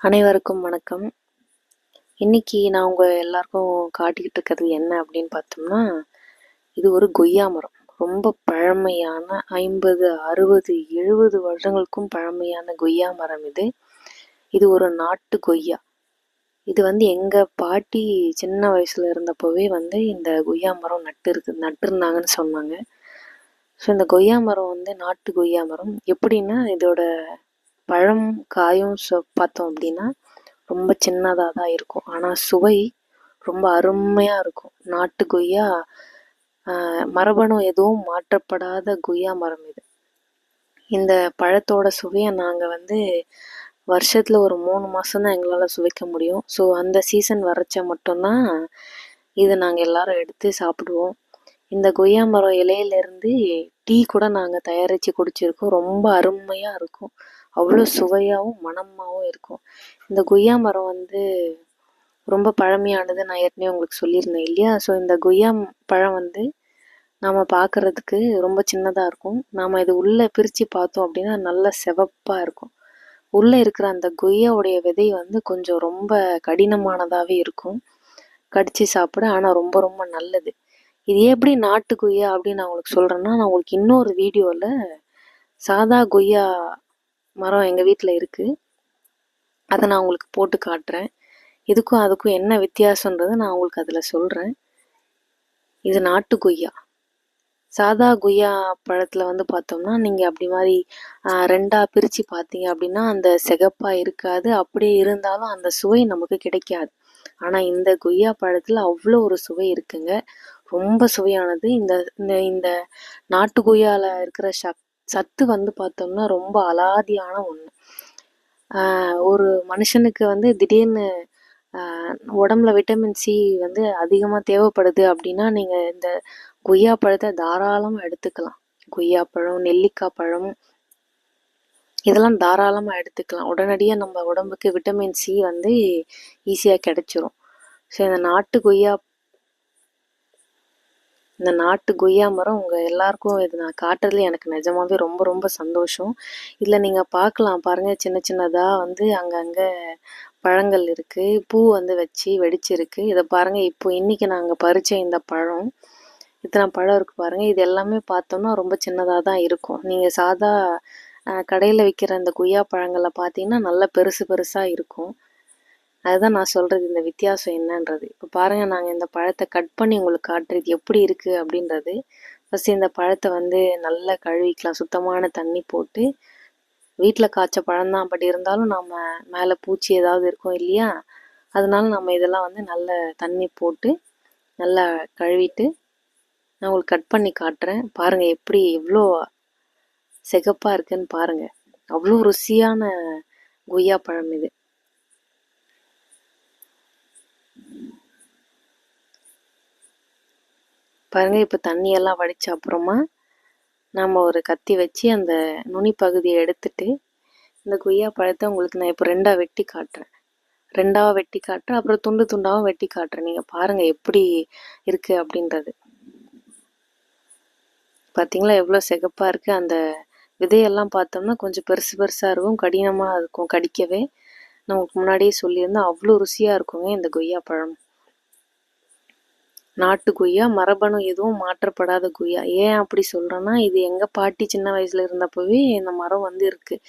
அனைவருக்கும் வணக்கம். இன்னைக்கு நான் உங்கள் எல்லாருக்கும் காட்டிக்கிட்டு இருக்கிறது என்ன அப்படின்னு பார்த்தோம்னா இது ஒரு கொய்யா மரம். ரொம்ப பழமையான ஐம்பது அறுபது எழுபது வருடங்களுக்கும் பழமையான கொய்யா மரம் இது. இது ஒரு நாட்டு கொய்யா. இது வந்து எங்கள் பாட்டி சின்ன வயசில் இருந்தப்போவே வந்து இந்த கொய்யா மரம் நட்டு இருக்கு நட்டுருந்தாங்கன்னு சொன்னாங்க. ஸோ இந்த கொய்யா மரம் வந்து நாட்டு கொய்யா மரம். எப்படின்னா இதோட பழம் காயும் பார்த்தோம் அப்படின்னா ரொம்ப சின்னதாக தான் இருக்கும். ஆனால் சுவை ரொம்ப அருமையாக இருக்கும். நாட்டு கொய்யா மரபணு எதுவும் மாற்றப்படாத கொய்யா மரம் இது. இந்த பழத்தோட சுவையை நாங்கள் வந்து வருஷத்தில் ஒரு மூணு மாதம் தான் எங்களால் சுவைக்க முடியும். ஸோ அந்த சீசன் வரைச்சா மட்டும்தான் இதை நாங்கள் எல்லாரும் எடுத்து சாப்பிடுவோம். இந்த கொய்யா மரம் இலையிலேருந்து டீ கூட நாங்கள் தயாரித்து குடிச்சிருக்கோம். ரொம்ப அருமையாக இருக்கும். அவ்வளோ சுவையாகவும் மணமாகவும் இருக்கும். இந்த கொய்யா மரம் வந்து ரொம்ப பழமையானது நான் ஏற்கனவே உங்களுக்கு சொல்லியிருந்தேன் இல்லையா? ஸோ இந்த கொய்யா பழம் வந்து நாம் பார்க்குறதுக்கு ரொம்ப சின்னதாக இருக்கும். நாம் இது உள்ளே பிரித்து பார்த்தோம் அப்படின்னா நல்ல செவப்பாக இருக்கும். உள்ளே இருக்கிற அந்த கொய்யாவுடைய விதை வந்து கொஞ்சம் ரொம்ப கடினமானதாகவே இருக்கும். கடித்து சாப்பிட ஆனால் ரொம்ப ரொம்ப நல்லது. இது எப்படி நாட்டு கொய்யா அப்படின்னு நான் உங்களுக்கு சொல்கிறேன்னா நான் உங்களுக்கு இன்னொரு வீடியோவில் சாதா கொய்யா மரம் எங்கள் வீட்டில் இருக்குது அதை நான் உங்களுக்கு போட்டு காட்டுறேன். இதுக்கும் அதுக்கும் என்ன வித்தியாசன்றதை நான் உங்களுக்கு அதில் சொல்கிறேன் இது நாட்டு கொய்யா. சாதா கொய்யா பழத்தில் வந்து பார்த்தோம்னா நீங்கள் அப்படி மாதிரி ரெண்டாக பிரித்து பார்த்தீங்க அப்படின்னா அந்த சிகப்பாக இருக்காது. அப்படியே இருந்தாலும் அந்த சுவை நமக்கு கிடைக்காது. ஆனால் இந்த கொய்யா பழத்தில் அவ்வளோ ஒரு சுவை இருக்குங்க. ரொம்ப சுவையானது. இந்த இந்த நாட்டு கொய்யாவில் இருக்கிற சக் சத்து வந்து பார்த்தோம்னா ரொம்ப அலாதியான ஒன்று ஒரு மனுஷனுக்கு வந்து திடீர்னு உடம்புல விட்டமின் சி வந்து அதிகமாக தேவைப்படுது அப்படின்னா நீங்கள் இந்த கொய்யா பழத்தை தாராளமாக எடுத்துக்கலாம். கொய்யா பழம் நெல்லிக்காய் பழம் இதெல்லாம் தாராளமாக எடுத்துக்கலாம். உடனடியாக நம்ம உடம்புக்கு விட்டமின் சி வந்து ஈஸியாக கிடைச்சிரும். ஸோ இந்த நாட்டு கொய்யா இந்த நாட்டு கொய்யா மரம் உங்கள் எல்லாருக்கும் இது நான் காட்டுறதுல எனக்கு நிஜமாவே ரொம்ப ரொம்ப சந்தோஷம். இதில் நீங்கள் பார்க்கலாம். பாருங்கள் சின்ன சின்னதாக வந்து அங்கங்கே பழங்கள் இருக்குது பூ வந்து வச்சு வெடிச்சிருக்கு. இதை பாருங்கள் இப்போ இன்றைக்கி நாங்கள் பறித்த இந்த பழம் இத்தனை பழம் இருக்குது பாருங்கள் இது எல்லாமே பார்த்தோம்னா ரொம்ப சின்னதாக தான் இருக்கும். நீங்கள் சாதா கடையில் விற்கிற இந்த கொய்யா பழங்களை பார்த்தீங்கன்னா நல்லா பெருசு பெருசாக இருக்கும். அதுதான் நான் சொல்கிறது இந்த வித்தியாசம் என்னன்றது. இப்போ பாருங்கள் நாங்கள் இந்த பழத்தை கட் பண்ணி உங்களுக்கு காட்டுறது எப்படி இருக்குது அப்படின்றது. ஃபஸ்ட்டு இந்த பழத்தை வந்து நல்லா கழுவிக்கலாம். சுத்தமான தண்ணி போட்டு வீட்டில் காய்ச்ச பழம்தான் பட் இருந்தாலும் நம்ம மேலே பூச்சி ஏதாவது இருக்கும் இல்லையா? அதனால நம்ம இதெல்லாம் வந்து நல்ல தண்ணி போட்டு நல்லா கழுவிட்டு நான் உங்களுக்கு கட் பண்ணி காட்டுறேன். பாருங்கள் எப்படி எவ்வளோ சிகப்பாக இருக்குன்னு பாருங்கள் அவ்வளோ ருசியான கொய்யா பழம் இது. பாருங்கள் இப்போ தண்ணியெல்லாம் வடித்த அப்புறமா நாம் ஒரு கத்தி வச்சு அந்த நுனி பகுதியை எடுத்துட்டு இந்த கொய்யா பழத்தை உங்களுக்கு நான் இப்போ ரெண்டாக வெட்டி காட்டுறேன். ரெண்டாக வெட்டி காட்டுறேன் அப்புறம் துண்டு துண்டாகவும் வெட்டி காட்டுறேன். நீங்கள் பாருங்கள் எப்படி இருக்குது அப்படின்றது. பார்த்தீங்களா எவ்வளோ சிகப்பாக இருக்குது அந்த விதையெல்லாம் பார்த்தோம்னா கொஞ்சம் பெருசு பெருசாக இருக்கும் கடினமாக இருக்கும் கடிக்கவே. நமக்கு முன்னாடியே சொல்லியிருந்தேன் அவ்வளோ ருசியாக இருக்குங்க இந்த கொய்யா பழம். நாட்டு கொய்யா மரபணு எதுவும் மாற்றப்படாத கொய்யா. ஏன் அப்படி சொல்கிறேன்னா இது எங்கள் பாட்டி சின்ன வயசில் இருந்தப்போவே இந்த மரம் வந்து இருக்குது